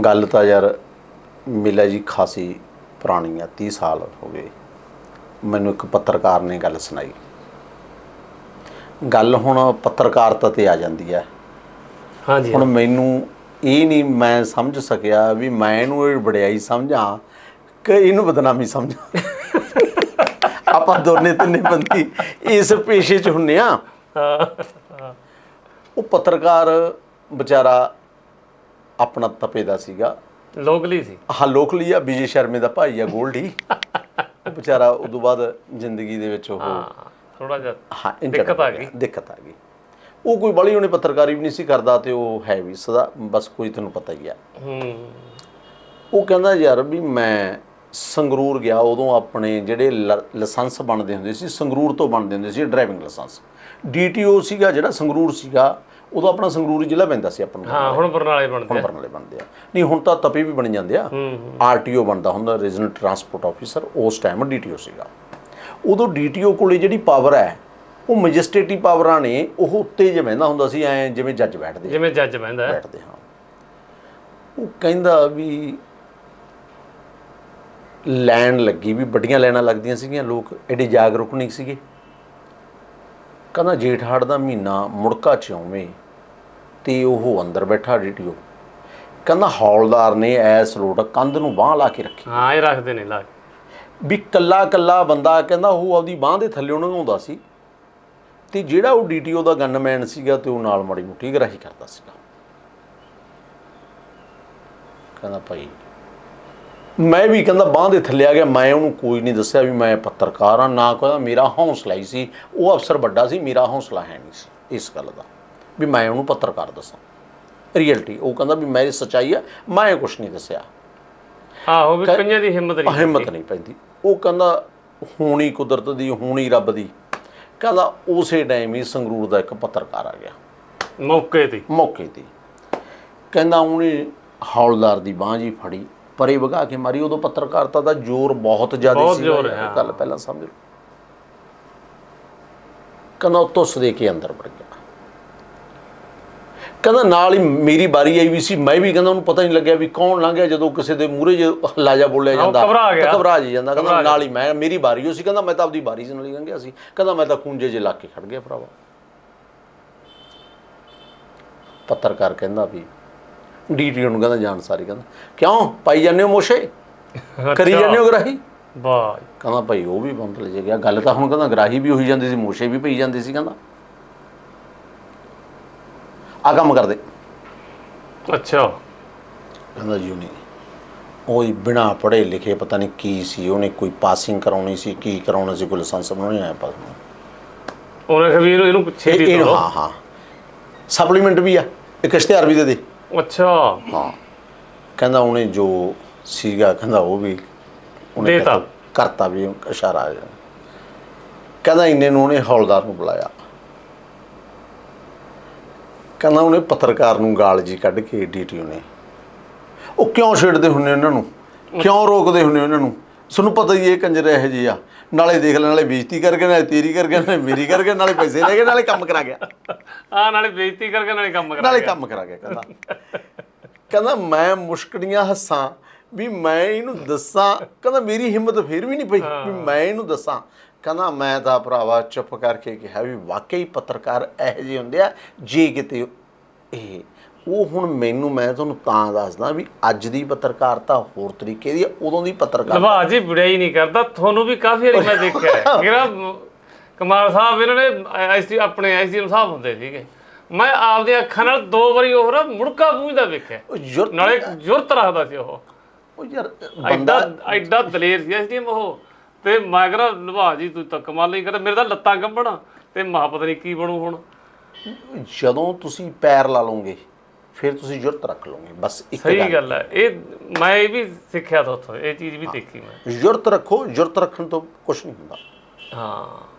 ਗੱਲ ਤਾਂ ਯਾਰ ਮਿਲਾ ਜੀ ਖਾਸੀ ਪੁਰਾਣੀ ਆ 30 ਸਾਲ ਹੋ ਗਏ। ਮੈਨੂੰ ਇੱਕ ਪੱਤਰਕਾਰ ਨੇ ਗੱਲ ਸੁਣਾਈ। ਗੱਲ ਹੁਣ ਪੱਤਰਕਾਰਤਾ ਤੇ ਆ ਜਾਂਦੀ ਹੈ। ਹਾਂਜੀ ਹੁਣ ਮੈਨੂੰ ਇਹ ਨਹੀਂ ਮੈਂ ਸਮਝ ਸਕਿਆ ਵੀ ਮੈਂ ਇਹਨੂੰ ਇਹ ਵਡਿਆਈ ਸਮਝਾਂ ਕਿ ਇਹਨੂੰ ਬਦਨਾਮੀ ਸਮਝਾਂ। ਆਪਾਂ ਦੋਨੇ ਤਿੰਨੇ ਬੰਦੀ ਇਸ ਪੇਸ਼ੇ 'ਚ ਹੁੰਨੇ ਆ। ਉਹ ਪੱਤਰਕਾਰ ਵਿਚਾਰਾ ਆਪਣਾ ਤਪੇ ਦਾ ਸੀਗਾ। ਲੋਕਲੀ ਸੀ। ਆਹ ਲੋਕਲੀ ਆ ਵਿਜੇ ਸ਼ਰਮੇ ਦਾ ਭਾਈ ਆ ਗੋਲਡੀ। ਉਹ ਵਿਚਾਰਾ ਉਦੋਂ ਬਾਅਦ ਜ਼ਿੰਦਗੀ ਦੇ ਵਿੱਚ ਉਹ ਹਾਂ ਥੋੜਾ ਜਿਹਾ ਹਾਂ ਦਿੱਕਤ ਆ ਗਈ। ਦਿੱਕਤ ਆ ਗਈ। ਉਹ ਕੋਈ ਬੜੀ ਉਹਨੇ ਪੱਤਰਕਾਰੀ ਵੀ ਨਹੀਂ ਸੀ ਕਰਦਾ ਤੇ ਉਹ ਹੈ ਵੀ ਸਦਾ ਬਸ ਕੋਈ ਤੁਹਾਨੂੰ ਪਤਾ ਹੀ ਆ। ਹੂੰ। ਉਹ ਕਹਿੰਦਾ ਯਾਰ ਵੀ ਮੈਂ ਸੰਗਰੂਰ ਗਿਆ ਉਦੋਂ ਆਪਣੇ ਜਿਹੜੇ ਲਾਇਸੈਂਸ ਬਣਦੇ ਹੁੰਦੇ ਸੀ ਸੰਗਰੂਰ ਤੋਂ ਬਣਦੇ ਹੁੰਦੇ ਸੀ ਡਰਾਈਵਿੰਗ ਲਾਇਸੈਂਸ। ਡੀਟੀਓ ਸੀਗਾ ਜਿਹੜਾ ਸੰਗਰੂਰ ਸੀਗਾ ਉਦੋਂ ਆਪਣਾ ਸੰਗਰੂਰ ਜ਼ਿਲ੍ਹਾ ਪੈਂਦਾ ਸੀ ਆਪਾਂ ਨੂੰ। ਹਾਂ ਹੁਣ ਬਰਨਾਲੇ ਬਣਦੇ ਹੁਣ ਆ। ਬਣਨ ਵਾਲੇ ਬਣਦੇ ਆ। ਨਹੀਂ ਹੁਣ ਤਾਂ ਤਪੀ ਵੀ ਬਣ ਜਾਂਦੇ ਆ। ਆਰਟੀਓ ਬਣਦਾ ਹੁੰਦਾ ਰੀਜਨਲ ਟਰਾਂਸਪੋਰਟ ਆਫੀਸਰ ਉਸ ਟਾਈਮ ਡੀਟੀਓ ਸੀਗਾ। ਉਦੋਂ ਡੀਟੀਓ ਕੋਲੇ ਜਿਹੜੀ ਪਾਵਰ ਹੈ ਉਹ ਮੈਜਿਸਟ੍ਰੇਟੀ ਪਾਵਰਾਂ ਨੇ ਉਹ ਉੱਤੇ ਜਿਵੇਂ ਬਹਿੰਦਾ ਹੁੰਦਾ ਸੀ ਐ ਜਿਵੇਂ ਜੱਜ ਬੈਠਦੇ ਆ, ਜਿਵੇਂ ਜੱਜ ਬਹਿੰਦਾ ਹੈ। ਬੈਠਦੇ ਹਾਂ। ਉਹ ਕਹਿੰਦਾ ਵੀ ਲੈਣ ਲੱਗੀ ਵੀ ਵੱਡੀਆਂ ਲੈਣਾਂ ਲੱਗਦੀਆਂ ਸੀਗੀਆਂ ਲੋਕ ਐਡੇ ਜਾਗਰੂਕ ਨਹੀਂ ਸੀਗੇ। ਕਹਿੰਦਾ ਜੇਠ ਹਾੜ ਦਾ ਮਹੀਨਾ ਮੁੜਕਾ ਚੌਵੇਂ ਤੇ ਉਹ ਅੰਦਰ ਬੈਠਾ ਡੀਟੀਓ। ਕਹਿੰਦਾ ਹੌਲਦਾਰ ਨੇ ਐਸ ਰੋਡ ਕੰਧ ਨੂੰ ਬਾਹ ਲਾ ਕੇ ਰੱਖੀ। ਹਾਂ ਇਹ ਰੱਖਦੇ ਨੇ ਲਾ ਵੀ ਕੱਲਾ ਕੱਲਾ ਬੰਦਾ ਕਹਿੰਦਾ ਉਹ ਆਪਦੀ ਬਾਹ ਦੇ ਥੱਲੇ ਨਗਾਉਂਦਾ ਸੀ। ਤੇ ਜਿਹੜਾ ਉਹ ਡੀਟੀਓ ਦਾ ਗਨਮੈਨ ਸੀਗਾ ਤੇ ਉਹ ਨਾਲ ਮਾੜੀ ਮੁੱਠੀ ਗਰਾਹੀ ਕਰਦਾ ਸੀਗਾ। ਕਹਿੰਦਾ ਭਾਈ ਮੈਂ ਵੀ ਕਹਿੰਦਾ ਬਾਹ ਦੇ ਥੱਲੇ ਆ ਗਿਆ ਮੈਂ ਉਹਨੂੰ ਕੋਈ ਨਹੀਂ ਦੱਸਿਆ ਵੀ ਮੈਂ ਪੱਤਰਕਾਰ ਆ ਨਾ ਕਹਿੰਦਾ ਮੇਰਾ ਹੌਸਲਾ ਹੀ ਸੀ। ਉਹ ਅਫਸਰ ਵੱਡਾ ਸੀ ਮੇਰਾ ਹੌਸਲਾ ਹੈ ਨਹੀਂ ਸੀ ਇਸ ਗੱਲ ਦਾ। ਵੀ ਮੈਂ ਉਹਨੂੰ ਪੱਤਰਕਾਰ ਦੱਸਾਂ। ਰੀਅਲਟੀ ਉਹ ਕਹਿੰਦਾ ਵੀ ਮੇਰੀ ਸੱਚਾਈ ਆ ਮੈਂ ਕੁਝ ਨਹੀਂ ਦੱਸਿਆ। ਆਹੋ ਵੀ ਕਈਆਂ ਦੀ ਹਿੰਮਤ ਨਹੀਂ ਹਿੰਮਤ ਨਹੀਂ ਪੈਂਦੀ। ਉਹ ਕਹਿੰਦਾ ਹੋਣੀ ਕੁਦਰਤ ਦੀ ਹੋਣੀ ਰੱਬ ਦੀ। ਕਹਿੰਦਾ ਉਸੇ ਟਾਈਮ ਹੀ ਸੰਗਰੂਰ ਦਾ ਇੱਕ ਪੱਤਰਕਾਰ ਆ ਗਿਆ। ਮੌਕੇ ਤੇ। ਮੌਕੇ ਤੇ। ਕਹਿੰਦਾ ਉਹਨੇ ਹੌਲਦਾਰ ਦੀ ਬਾਂਹ ਜੀ ਫੜੀ ਪਰੇ ਵਗਾ ਕੇ ਮਾਰੀ। ਉਦੋਂ ਪੱਤਰਕਾਰਤਾ ਦਾ ਜ਼ੋਰ ਬਹੁਤ ਜ਼ਿਆਦਾ ਸੀ ਗੱਲ ਪਹਿਲਾਂ ਸਮਝ ਲਓ ਕਹਿੰਦਾ ਉਹ ਧੁੱਸ ਦੇ ਕੇ ਅੰਦਰ ਵੜ ਗਿਆ। ਕਹਿੰਦਾ ਨਾਲ ਹੀ ਮੇਰੀ ਬਾਰੀ ਆਈ ਵੀ ਸੀ ਮੈਂ ਵੀ ਕਹਿੰਦਾ ਉਹਨੂੰ ਪਤਾ ਨਹੀਂ ਲੱਗਿਆ ਵੀ ਕੌਣ ਲੰਘ ਗਿਆ ਜਦੋਂ ਕਿਸੇ ਦੇ ਮੂਹਰੇ ਜੇ ਹੱਲਾ ਜਾ ਬੋਲਿਆ ਹਾਂ, ਜਾਂਦਾ। ਤਾਂ ਘਬਰਾ ਜੀ ਜਾਂਦਾ ਕਹਿੰਦਾ ਨਾਲ ਹੀ ਮੈਂ ਮੇਰੀ ਬਾਰੀ ਉਹ ਸੀ ਕਹਿੰਦਾ ਮੈਂ ਤਾਂ ਆਪਦੀ ਬਾਰੀ ਸੀ ਨਾਲ ਹੀ ਲੰਘਿਆ ਸੀ ਕਹਿੰਦਾ ਮੈਂ ਤਾਂ ਖੂੰਜੇ ਜੇ ਲਾ ਕੇ ਖੜ ਗਿਆ ਭਰਾਵਾ। ਪੱਤਰਕਾਰ ਕਹਿੰਦਾ ਵੀ ਡੀਟੀਓ ਨੂੰ ਕਹਿੰਦਾ ਜਾਣ ਸਾਰੀ ਕਹਿੰਦਾ ਕਿਉਂ ਪਾਈ ਜਾਂਦੇ ਹੋ ਮੋਸ਼ੇ? ਕਰੀ ਜਾਂਦੇ ਹੋ ਗਰਾਹੀ? ਵਾਹ ਕਹਿੰਦਾ ਭਾਈ ਉਹ ਵੀ ਬੰਦ ਲੈ ਗਿਆ ਗੱਲ ਤਾਂ ਹੁਣ ਕਹਿੰਦਾ ਗਰਾਹੀ ਵੀ ਹੋਈ ਜਾਂਦੀ ਸੀ ਮੋਸ਼ੇ ਵੀ ਪਈ ਜਾਂਦੇ ਸੀ ਕਹਿੰਦਾ। ਆ ਕੰਮ ਕਰਦੇ। ਅੱਛਾ। ਕਹਿੰਦਾ ਜੀ ਉਹਨੇ ਉਹ ਹੀ ਬਿਨਾ ਪੜ੍ਹੇ ਲਿਖੇ ਪਤਾ ਨਹੀਂ ਕੀ ਸੀ ਉਹਨੇ ਕੋਈ ਪਾਸਿੰਗ ਕਰਾਉਣੀ ਸੀ ਕੀ ਕਰਾਉਣਾ ਸੀ ਕੋਈ ਲਾਇਸੈਂਸ ਬਣਾਉਣੀ ਆਇਆ ਨਹੀਂ ਉਹਨੇ ਕਿਹਾ ਵੀ ਇਹਨੂੰ ਇਹਨੂੰ ਇਹ ਤੋੜੋ। ਹਾਂ ਹਾਂ। ਸਪਲੀਮੈਂਟ ਵੀ ਆ ਇੱਕ ਇਸ਼ਤਿਹਾਰ ਵੀ ਦੇ ਦੇ। ਅੱਛਾ। ਹਾਂ। ਕਹਿੰਦਾ ਉਹਨੇ ਜੋ ਸੀਗਾ ਕਹਿੰਦਾ ਉਹ ਵੀ ਉਹਨੇ ਦੇਤਾ। ਕਰਤਾ- ਵੀ ਇਸ਼ਾਰਾ ਆ ਕਹਿੰਦਾ ਇੰਨੇ ਨੂੰ ਉਹਨੇ ਹੌਲਦਾਰ ਨੂੰ ਬੁਲਾਇਆ। ਕਹਿੰਦਾ ਉਹਨੇ ਪੱਤਰਕਾਰ ਨੂੰ ਗਾਲ ਜੀ ਕੱਢ ਕੇ ਡੀਟੀਓ ਨੇ ਉਹ ਕਿਉਂ ਛੇੜਦੇ ਹੁੰਨੇ ਉਹਨਾਂ ਨੂੰ? ਕਿਉਂ ਰੋਕਦੇ ਹੁੰਨੇ ਉਹਨਾਂ ਨੂੰ? ਤੁਹਾਨੂੰ ਪਤਾ ਹੀ ਇਹ ਕੰਜਰ ਇਹੋ ਜਿਹੇ ਆ। ਨਾਲੇ ਦੇਖ ਲੈ ਨਾਲੇ ਬੇਇੱਜ਼ਤੀ ਕਰਕੇ ਨਾਲੇ ਤੇਰੀ ਕਰਕੇ ਨਾਲੇ ਮੇਰੀ ਕਰਕੇ ਨਾਲੇ ਪੈਸੇ ਲੈ ਕੇ ਨਾਲੇ ਕੰਮ ਕਰਾ ਗਿਆ। ਆ ਨਾਲੇ ਬੇਇੱਜ਼ਤੀ ਕਰਕੇ ਨਾਲੇ ਕੰਮ ਕਰਾ ਨਾਲੇ ਕੰਮ ਕਰਾ ਗਿਆ ਕਹਿੰਦਾ। ਕਹਿੰਦਾ ਮੈਂ ਮੁਸ਼ਕੜੀਆਂ ਹੱਸਾਂ ਵੀ ਮੈਂ ਇਹਨੂੰ ਦੱਸਾਂ। ਕਹਿੰਦਾ ਮੇਰੀ ਹਿੰਮਤ ਫੇਰ ਵੀ ਨਹੀਂ ਪਈ ਵੀ ਮੈਂ ਇਹਨੂੰ ਦੱਸਾਂ। ਕਹਿੰਦਾ ਮੈਂ ਤਾਂ ਭਰਾਵਾ ਚੁੱਪ ਕਰਕੇ ਕਿਹਾ ਵੀ ਵਾਕਈ ਪੱਤਰਕਾਰ ਇਹੋ ਜਿਹੇ ਹੁੰਦੇ ਆ ਜੇ ਕਿਤੇ ਇਹ ਉਹ ਹੁਣ ਮੈਨੂੰ ਮੈਂ ਤੁਹਾਨੂੰ ਤਾਂ ਦੱਸਦਾ ਵੀ ਅੱਜ ਦੀ ਪੱਤਰਕਾਰਤਾ ਹੋਰ ਤਰੀਕੇ ਦੀ ਆ ਉਦੋਂ ਦੀ ਪੱਤਰਕਾਰ ਲਵਾ ਜੀ ਬੁੜਾਈ ਨਹੀਂ ਕਰਦਾ ਤੁਹਾਨੂੰ ਵੀ ਕਾਫੀ ਵਾਰੀ ਮੈਂ ਦੇਖਿਆ ਹੈ। ਕਮਾਲ ਸਾਹਿਬ ਇਹਨਾਂ ਨੇ ਐਸੀ ਆਪਣੇ ਐਸਡੀਐਮ ਸਾਹਿਬ ਹੁੰਦੇ ਸੀਗੇ। ਮੈਂ ਆਪਦੀਆਂ ਅੱਖਾਂ ਨਾਲ ਦੋ ਵਾਰੀ ਉਹ ਨਾ ਮੁੜਕਾ ਪੂੰਝਦਾ ਵੇਖਿਆ। ਨਾਲੇ ਜੁਰਤ ਰੱਖਦਾ ਸੀ ਉਹ। ਉਹ ਯਾਰ ਬੰਦਾ ਐਡਾ ਦਲੇਰ ਸੀ ਐਸਡੀਐਮ ਉਹ। ਤੇ ਮੈਂ ਕਹਿੰਦਾ ਲਵਾ ਜੀ ਤੂੰ ਤਾਂ ਕਮਾਲ ਨਹੀਂ ਕਰਦਾ। ਮੇਰੇ ਤਾਂ ਲੱਤਾਂ ਕੰਬਣ ਤੇ ਮਹਾ ਪਤਾ ਨਹੀਂ ਕੀ ਬਣੂ ਹੁਣ। ਜਦੋਂ ਤੁਸੀਂ ਪੈਰ ਲਾ ਲਓਗੇ ਫਿਰ ਤੁਸੀਂ ਜੁਰਤ ਰੱਖ ਲਓਗੇ ਬਸ ਇੱਕ ਸਹੀ ਗੱਲ। ਗੱਲ ਹੈ। ਇਹ ਮੈਂ ਇਹ ਵੀ ਸਿੱਖਿਆ ਤੋਂ ਉੱਥੋਂ ਇਹ ਚੀਜ਼ ਵੀ ਦੇਖੀ ਮੈਂ। ਜੁਰਤ ਰੱਖੋ ਜੁਰਤ ਰੱਖਣ ਤੋਂ ਕੁਝ ਨਹੀਂ ਹੁੰਦਾ। ਹਾਂ।